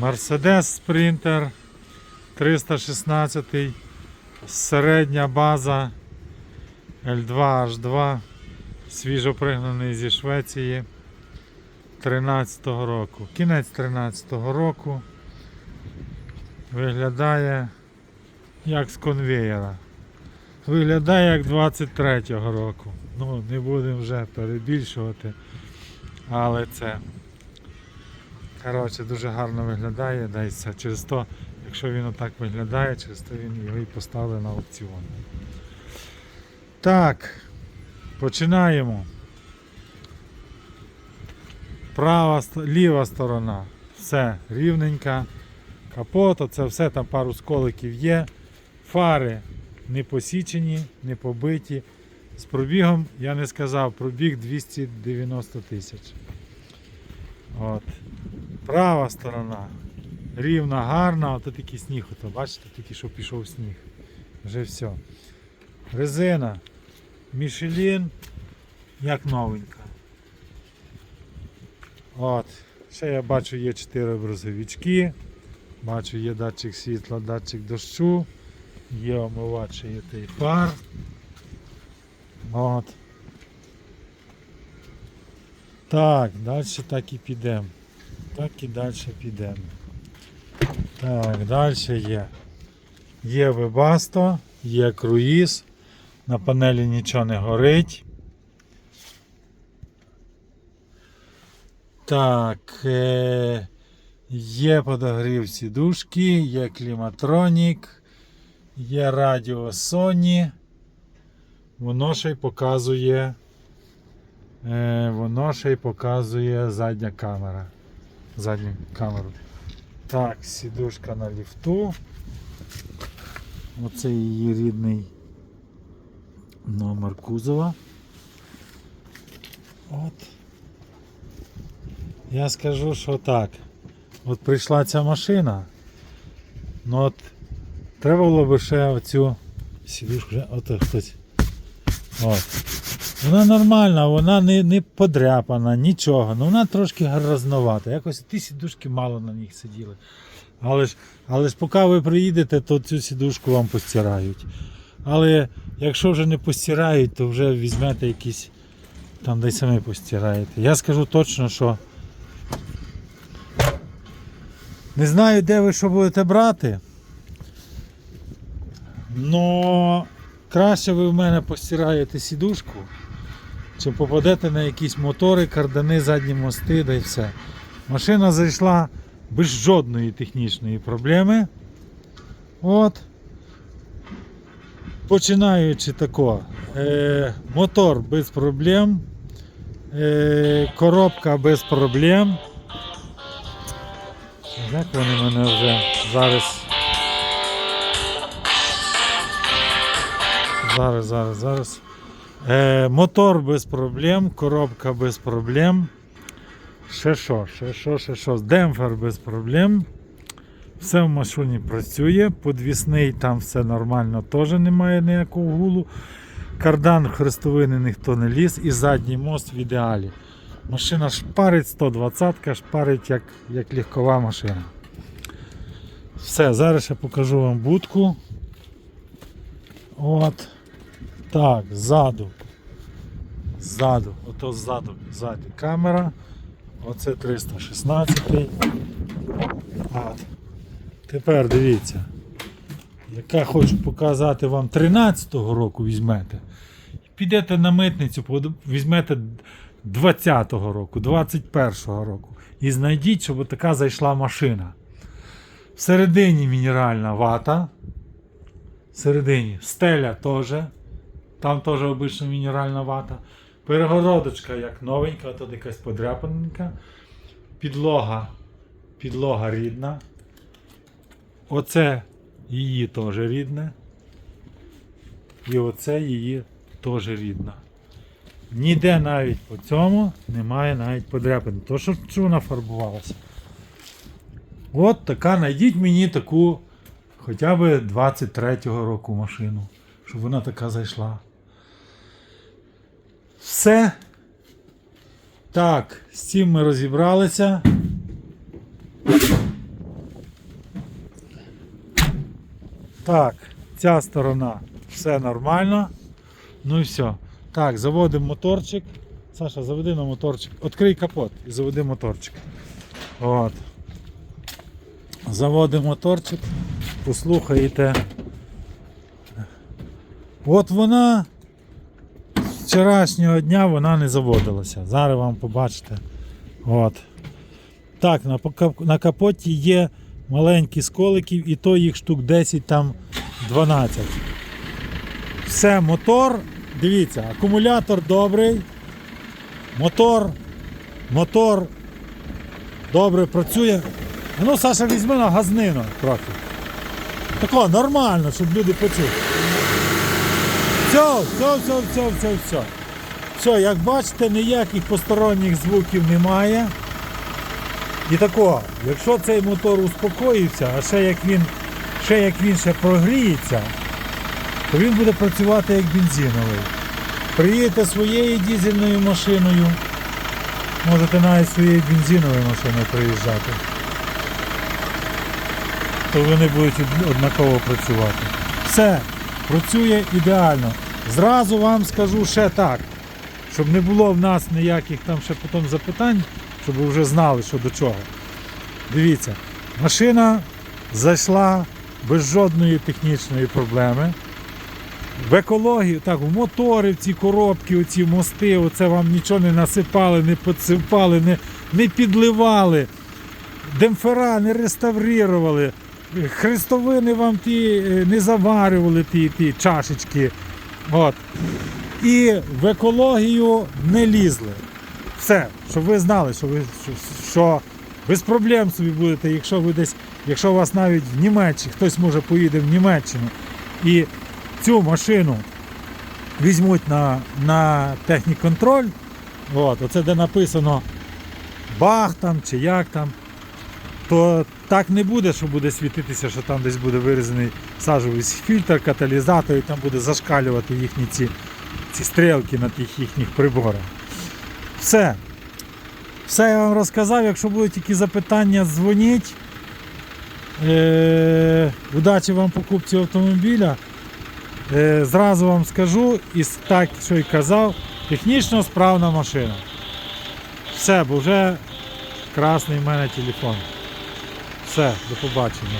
Mercedes Sprinter 316, середня база L2H2, свіжопригнаний зі Швеції 13-го року. Кінець 13-го року виглядає як з конвеєра. Виглядає як 23-го року. Ну, не будемо вже перебільшувати, але це Коротше, дуже гарно виглядає, дається через то, якщо він отак виглядає, через то він його і поставили на аукціон. Так, починаємо. Права, ліва сторона. Все рівненька. Капот, це все, там пару сколиків є. Фари не посічені, не побиті. З пробігом, я не сказав, пробіг 290 тисяч. От. Права сторона. Рівна, гарна, ото такий сніг, ото, бачите, тільки що пішов сніг. Вже все. Резина. Мішелін, як новенька. От. Ще я бачу є 4 брозовички. Бачу є датчик світла, датчик дощу. Є омивач, є той фар. От. Так, далі так і підемо. Так і далі підемо. Так, далі є. Є Webasto, є круїз. На панелі нічого не горить. Так, е, є подогрів сідушки, є кліматронік, є радіо Sony. Воно ще й показує. Е, воно ще й показує задня камера. Задню камеру. Так, сідушка на ліфту. Оце її рідний номер кузова. От. Я скажу, що так. От прийшла ця машина. Ну от треба було би ще оцю сідушку, от хтось. От. Вона нормальна, вона не, не подряпана, нічого. Ну вона трошки грозновата. Якось ті сідушки мало на них сиділи. Але ж, але ж поки ви приїдете, то цю сідушку вам постирають. Але якщо вже не постирають, то вже візьмете якісь там де самі постираєте. Я скажу точно, що не знаю, де ви що будете брати. Но краще ви в мене постираєте сідушку, чи попадете на якісь мотори, кардани, задні мости, да й все. Машина зайшла без жодної технічної проблеми. От. Починаючи тако, е, мотор без проблем, е, коробка без проблем. Як вони мене вже зараз. Зараз, зараз, зараз. Е, мотор без проблем, коробка без проблем. Ще що, ще що, ще що. Демпфер без проблем. Все в машині працює. Подвісний там все нормально, теж немає ніякого гулу. Кардан хрестовини ніхто не ліз і задній мост в ідеалі. Машина шпарить 120-ка, шпарить як, як легкова машина. Все, зараз я покажу вам будку. От. Так, ззаду. Ззаду, ото ззаду, ззаді камера. Оце 316. От. Тепер дивіться. Яка хочу показати вам 13-го року візьмете. Підете на митницю, візьмете 20-го року, 21-го року. І знайдіть, щоб така зайшла машина. Всередині мінеральна вата. Всередині стеля теж. Там теж обична мінеральна вата. Перегородочка як новенька, тут якась подряпаненька. Підлога. Підлога рідна. Оце її теж рідне. І оце її теж рідна. Ніде навіть по цьому немає навіть подряпин. То що, вона фарбувалася. От така, знайдіть мені таку хоча б 23-го року машину, щоб вона така зайшла. Все. Так, з цим ми розібралися. Так, ця сторона все нормально. Ну і все. Так, заводимо моторчик. Саша, заведи на моторчик. Открий капот і заведи моторчик. От. Заводимо моторчик, послухайте. От вона з вчорашнього дня вона не заводилася. Зараз вам побачите. От. Так, на, капоті є маленькі сколиків, і то їх штук 10, там 12. Все, мотор, дивіться, акумулятор добрий. Мотор, мотор добре працює. Ну, Саша, візьми на газнину трохи. Тако, нормально, щоб люди почули. Все, все, все, все, все, все. Все, як бачите, ніяких посторонніх звуків немає. І тако, якщо цей мотор успокоївся, а ще як він, ще як він ще прогріється, то він буде працювати як бензиновий. Приїдете своєю дізельною машиною, можете навіть своєю бензиновою машиною приїжджати, то вони будуть однаково працювати. Все, працює ідеально. Зразу вам скажу ще так, щоб не було в нас ніяких там ще потім запитань, щоб ви вже знали, що до чого. Дивіться, машина зайшла без жодної технічної проблеми. В екологію, так, в мотори, в ці коробки, оці мости, оце вам нічого не насипали, не підсипали, не, не підливали, демпфера не реставрували, хрестовини вам ті е, не заварювали ті, ті чашечки. От. І в екологію не лізли. Все, щоб ви знали, що ви що, що без проблем собі будете, якщо ви десь, якщо у вас навіть в Німеччині, хтось може поїде в Німеччину і цю машину візьмуть на, на техніконтроль, от, оце де написано бах там чи як там, то так не буде, що буде світитися, що там десь буде вирізаний сажовий фільтр, каталізатор, і там буде зашкалювати їхні ці, ці стрілки на тих їхніх приборах. Все. Все я вам розказав. Якщо будуть які запитання, дзвоніть. Е, удачі вам покупці автомобіля. Е, зразу вам скажу, і так, що і казав, технічно справна машина. Все, бо вже красний в мене телефон. Все, до побачення.